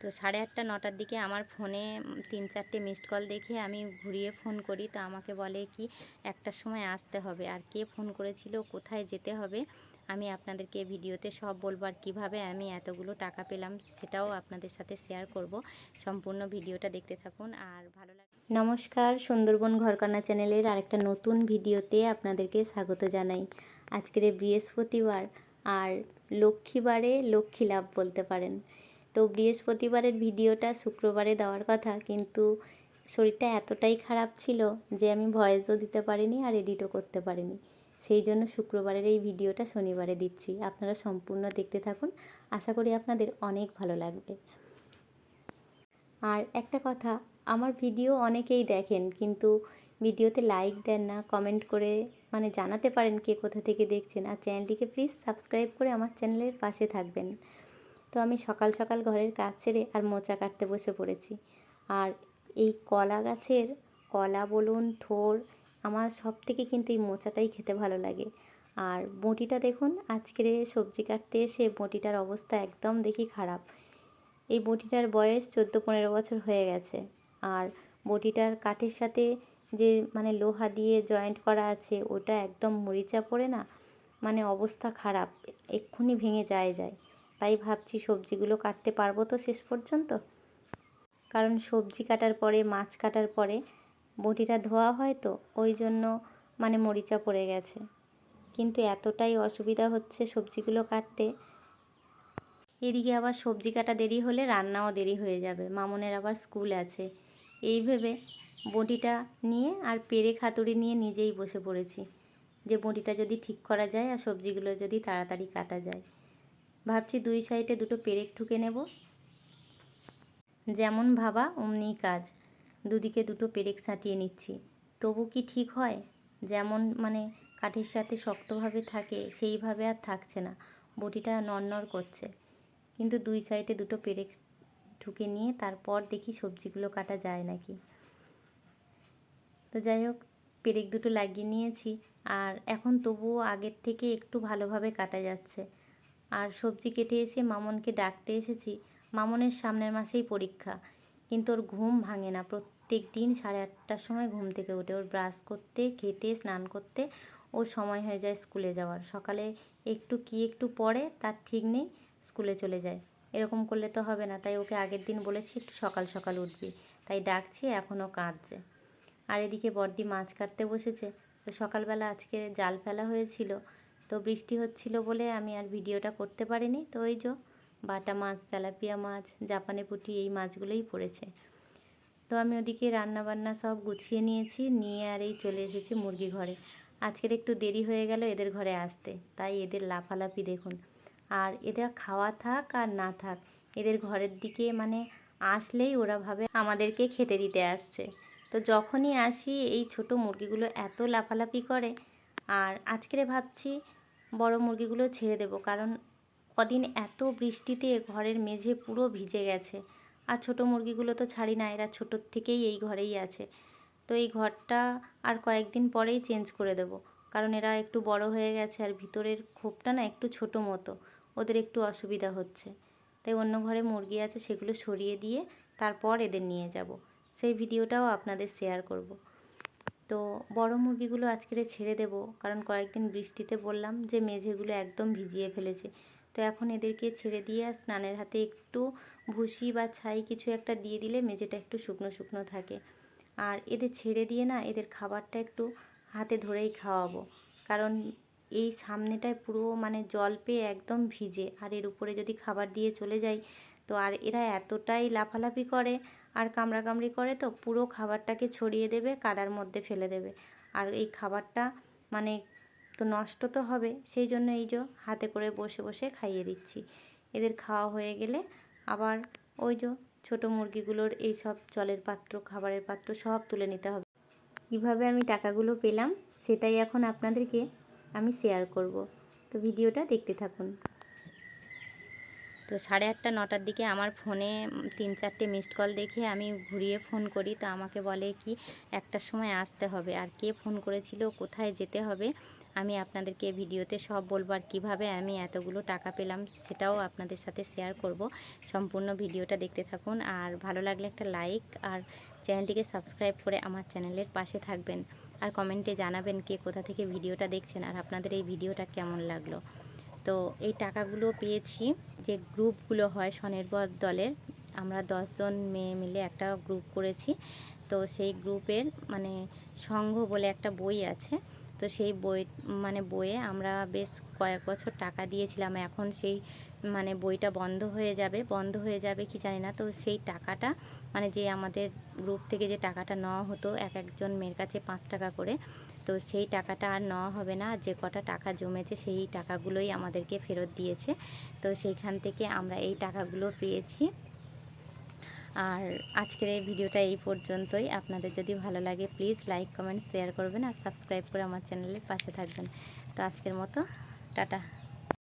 তো সাড়ে আটটা, নটার দিকে আমার ফোনে তিন চারটে মিসড কল দেখে আমি ঘুরিয়ে ফোন করি। তো আমাকে বলে কি, একটার সময় আসতে হবে। আর কে ফোন করেছিল, কোথায় যেতে হবে, আমি আপনাদেরকে ভিডিওতে সব বলব। আর কীভাবে আমি এতগুলো টাকা পেলাম, সেটাও আপনাদের সাথে শেয়ার করব। সম্পূর্ণ ভিডিওটা দেখতে থাকুন। আর ভালো লাগে নমস্কার, সুন্দরবন ঘরকন্যা চ্যানেলের আরেকটা নতুন ভিডিওতে আপনাদেরকে স্বাগত জানাই। আজকের বৃহস্পতিবার, আর লক্ষ্মীবারে লক্ষ্মী লাভ বলতে পারেন। তো বৃহস্পতিবারের ভিডিওটা শুক্রবারে দেওয়ার কথা, কিন্তু শরীরটা এতটাই খারাপ ছিল যে আমি ভয়েসও দিতে পারিনি আর এডিটও করতে পারিনি। সেই জন্য শুক্রবারের এই ভিডিওটা শনিবারে দিচ্ছি। আপনারা সম্পূর্ণ দেখতে থাকুন। আশা করি আপনাদের অনেক ভালো লাগবে। আর একটা কথা, আমার ভিডিও অনেকেই দেখেন, কিন্তু ভিডিওতে লাইক দেন না কমেন্ট করে মানে জানাতে পারেন কে কোথা থেকে দেখছেন। আর চ্যানেলটিকে প্লিজ সাবস্ক্রাইব করে আমার চ্যানেলের পাশে থাকবেন। তো আমি সকাল সকাল ঘরের কাজ ছেড়ে আর মোচা কাটতে বসে পড়েছি। আর এই কলা গাছের কলা বলুন, থোর, আমার সব থেকে কিন্তু এই মোচাটাই খেতে ভালো লাগে। আর বটিটা দেখুন, আজকের সবজি কাটতে এসে বটিটার অবস্থা একদম দেখি খারাপ। এই বটিটার বয়স চোদ্দ পনেরো বছর হয়ে গেছে। আর বটিটার কাঠের সাথে যে মানে লোহা দিয়ে জয়েন্ট করা আছে, ওটা একদম মরিচা পড়ে না মানে অবস্থা খারাপ, এক্ষুনি ভেঙে যায় যায়। তাই ভাবছি সবজিগুলো কাটতে পারব তো শেষ পর্যন্ত। কারণ সবজি কাটার পরে, মাছ কাটার পরে বটিটা ধোয়া হয় তো, ওই জন্য মানে মরিচা পড়ে গেছে। কিন্তু এতটাই অসুবিধা হচ্ছে সবজিগুলো কাটতে। এদিকে আবার সবজি কাটা দেরি হলে রান্নাও দেরি হয়ে যাবে। মামনের আবার স্কুল আছে। এই ভেবে বটিটা নিয়ে আর পেরে খাতুড়ি নিয়ে নিজেই বসে পড়েছি। যে বটিটা যদি ঠিক করা যায় আর সবজিগুলো যদি তাড়াতাড়ি কাটা যায়। ভাবছি দুই সাইডে দুটো পেরেক ঠুকে নেব। যেমন ভাবা, অমনি কাজ। দুদিকে দুটো পেরেক সাঁটিয়ে নিচ্ছি। তবু কি ঠিক হয়? যেমন মানে কাঠের সাথে শক্তভাবে থাকে, সেইভাবে আর থাকছে না। বটিটা নড়নড় করছে। কিন্তু দুই সাইডে দুটো পেরেক ঠুকে নিয়ে তারপর দেখি সবজিগুলো কাটা যায় নাকি। তো যাই হোক, পেরেক দুটো লাগিয়ে নিয়েছি। আর এখন তবুও আগের থেকে একটু ভালোভাবে কাটা যাচ্ছে। আর সবজি কেটে এসে মামনকে ডাকতে এসেছি। মামনের সামনের মাসেই পরীক্ষা। কিন্তু ওর ঘুম ভাঙে না। প্রত্যেক দিন সাড়ে আটটার সময় ঘুম থেকে ওঠে ওর ব্রাশ করতে, খেতে, স্নান করতে ওর সময় হয়ে যায় স্কুলে যাওয়ার। সকালে একটু কি একটু পড়ে, তার ঠিক নেই, স্কুলে চলে যায়। এরকম করলে তো হবে না। তাই ওকে আগের দিন বলেছি, একটু সকাল সকাল উঠবি। তাই ডাকছি, এখনও কাঁদছে। আর এদিকে বর্দি মাছ কাটতে বসেছে। তো সকালবেলা আজকে জাল ফেলা হয়েছিল। তো বৃষ্টি হচ্ছিল বলে আমি আর ভিডিওটা করতে পারিনি। তো ওই যে বাটা মাছ, তেলাপিয়া মাছ, জাপানে পুঁটি এই মাছগুলোই পড়েছে। তো আমি ওদিকে রান্না বান্না সব গুছিয়ে নিয়েছি, নিয়ে আর এই চলে এসেছি মুরগি ঘরে। আজকের একটু দেরি হয়ে গেল এদের ঘরে আসতে, তাই এদের লাফালাফি দেখুন। আর এদের খাওয়া থাক আর না থাক, এদের ঘরের দিকে মানে আসলেই ওরা ভাবে আমাদেরকে খেতে দিতে আসছে। তো যখনই আসি এই ছোট মুরগিগুলো এত লাফালাফি করে, আর আজকেরে ভাবছি বড় মুরগিগুলো ছেড়ে দেবো। কারণ কদিন এত বৃষ্টিতে ঘরের মেঝে পুরো ভিজে গেছে। আর ছোট মুরগিগুলো তো ছাড়ি না, এরা ছোটোর থেকেই এই ঘরেই আছে। তো এই ঘরটা আর কয়েকদিন পরেই চেঞ্জ করে দেবো। কারণ এরা একটু বড় হয়ে গেছে আর ভিতরের খোপটা না একটু ছোট মতো। ওদের একটু অসুবিধা হচ্ছে। তাই অন্য ঘরে মুরগি আছে সেগুলো সরিয়ে দিয়ে তারপর এদের নিয়ে যাব। সেই ভিডিওটাও আপনাদের শেয়ার করব। তো বড় মুরগিগুলো আজকেরে ছেড়ে দেব। কারণ কয়েকদিন বৃষ্টিতে বললাম যে, মেঝেগুলো একদম ভিজিয়ে ফেলেছে। তো এখন এদেরকে ছেড়ে দিয়ে স্নানের হাতে একটু ভুসি বা ছাই কিছু একটা দিয়ে দিলে মেঝেটা একটু শুকনো শুকনো থাকে। আর এদের ছেড়ে দিয়ে না, এদের খাবারটা একটু হাতে ধরেই খাওয়াবো। কারণ এই সামনেটায় পুরো মানে জল পেয়ে একদম ভিজে। আর এর উপরে যদি খাবার দিয়ে চলে যাই তো আর এরা এতটাই লাফালাফি করে, আর কামড়াকামড়ি করে তো পুরো খাবারটাকে ছড়িয়ে দেবে, কাদার মধ্যে ফেলে দেবে। আর এই খাবারটা মানে তো নষ্ট তো হবে, সেই জন্য এই যে হাতে করে বসে বসে খাইয়ে দিচ্ছি। এদের খাওয়া হয়ে গেলে আবার ওই যে ছোটো মুরগিগুলোর এই সব জলের পাত্র, খাবারের পাত্র সব তুলে নিতে হবে। কীভাবে আমি টাকাগুলো পেলাম, সেটাই এখন আপনাদেরকে আমি শেয়ার করব। তো ভিডিওটা দেখতে থাকুন। তো সাড়ে আটটা, নটার দিকে আমার ফোনে তিন চারটে মিসড কল দেখে আমি ঘুরিয়ে ফোন করি। তো আমাকে বলে কি, একটার সময় আসতে হবে। আর কে ফোন করেছিল, কোথায় যেতে হবে, আমি আপনাদেরকে ভিডিওতে সব বলব আর কীভাবে আমি এতগুলো টাকা পেলাম, সেটাও আপনাদের সাথে শেয়ার করব। সম্পূর্ণ ভিডিওটা দেখতে থাকুন। আর ভালো লাগলে একটা লাইক আর চ্যানেলটিকে সাবস্ক্রাইব করে আমার চ্যানেলের পাশে থাকবেন। আর কমেন্টে জানাবেন কে কোথা থেকে ভিডিওটা দেখছেন, আর আপনাদের এই ভিডিওটা কেমন লাগল। তো এই টাকাগুলো পেয়েছি। যে গ্রুপগুলো হয় স্বনির্ভর দলের, আমরা দশজন মেয়ে মিলে একটা গ্রুপ করেছি। তো সেই গ্রুপের মানে সংঘ বলে একটা বই আছে। তো সেই বই মানে বইয়ে আমরা বেশ কয়েক বছর টাকা দিয়েছিলাম। এখন সেই মানে বইটা বন্ধ হয়ে যাবে, বন্ধ হয়ে যাবে কি জানি না, তো সেই টাকাটা মানে যে আমাদের গ্রুপ থেকে যে টাকাটা নেওয়া হতো, এক একজন মেয়ের কাছে পাঁচ টাকা করে, তো সেই টাকাটা আর নেওয়া হবে না যে কটা টাকা জমেছে সেই টাকাগুলোই আমাদেরকে ফেরত দিয়েছে, তো সেইখান থেকে আমরা এই টাকাগুলো পেয়েছি। আর আজকের এই ভিডিওটা এই পর্যন্তই, আপনাদের যদি ভালো লাগে প্লিজ লাইক, কমেন্ট, শেয়ার করবেন আর সাবস্ক্রাইব করে আমার চ্যানেলের পাশে থাকবেন। তো আজকের মতো, টাটা।